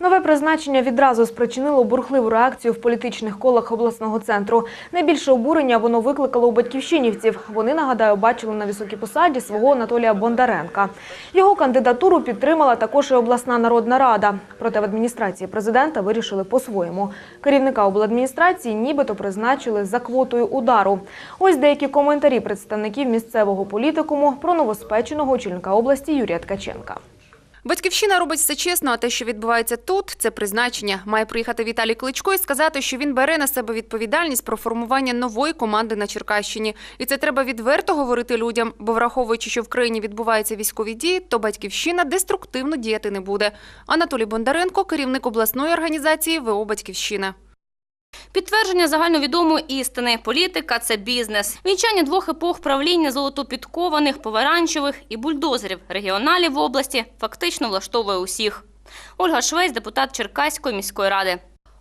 Нове призначення відразу спричинило бурхливу реакцію в політичних колах обласного центру. Найбільше обурення воно викликало у батьківщинівців. Вони, нагадаю, бачили на високій посаді свого Анатолія Бондаренка. Його кандидатуру підтримала також і обласна народна рада. Проте в адміністрації президента вирішили по-своєму. Керівника обладміністрації нібито призначили за квотою удару. Ось деякі коментарі представників місцевого політикуму про новоспеченого очільника області Юрія Ткаченка. Батьківщина робить все чесно, а те, що відбувається тут, це призначення. Має приїхати Віталій Кличко і сказати, що він бере на себе відповідальність про формування нової команди на Черкащині. І це треба відверто говорити людям, бо враховуючи, що в країні відбуваються військові дії, то батьківщина деструктивно діяти не буде. Анатолій Бондаренко, керівник обласної організації ВО Батьківщина. Підтвердження загальновідомої істини. Політика це бізнес. Вінчання двох епох правління золотопідкованих, помаранчевих і бульдозерів регіоналів в області фактично влаштовує усіх. Ольга Швець, депутат Черкаської міської ради.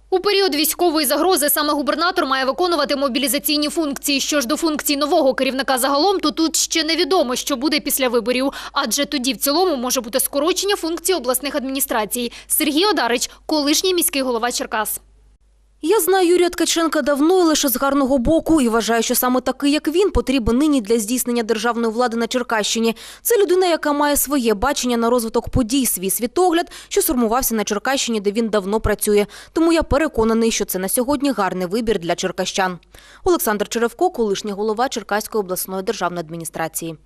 У період військової загрози саме губернатор має виконувати мобілізаційні функції. Що ж до функцій нового керівника загалом, то тут ще невідомо, що буде після виборів. Адже тоді в цілому може бути скорочення функцій обласних адміністрацій. Сергій Одарич, колишній міський голова Черкас. Я знаю Юрія Ткаченка давно і лише з гарного боку і вважаю, що саме такий, як він, потрібен нині для здійснення державної влади на Черкащині. Це людина, яка має своє бачення на розвиток подій, свій світогляд, що сформувався на Черкащині, де він давно працює. Тому я переконаний, що це на сьогодні гарний вибір для черкащан. Олександр Черевко, колишній голова Черкаської обласної державної адміністрації.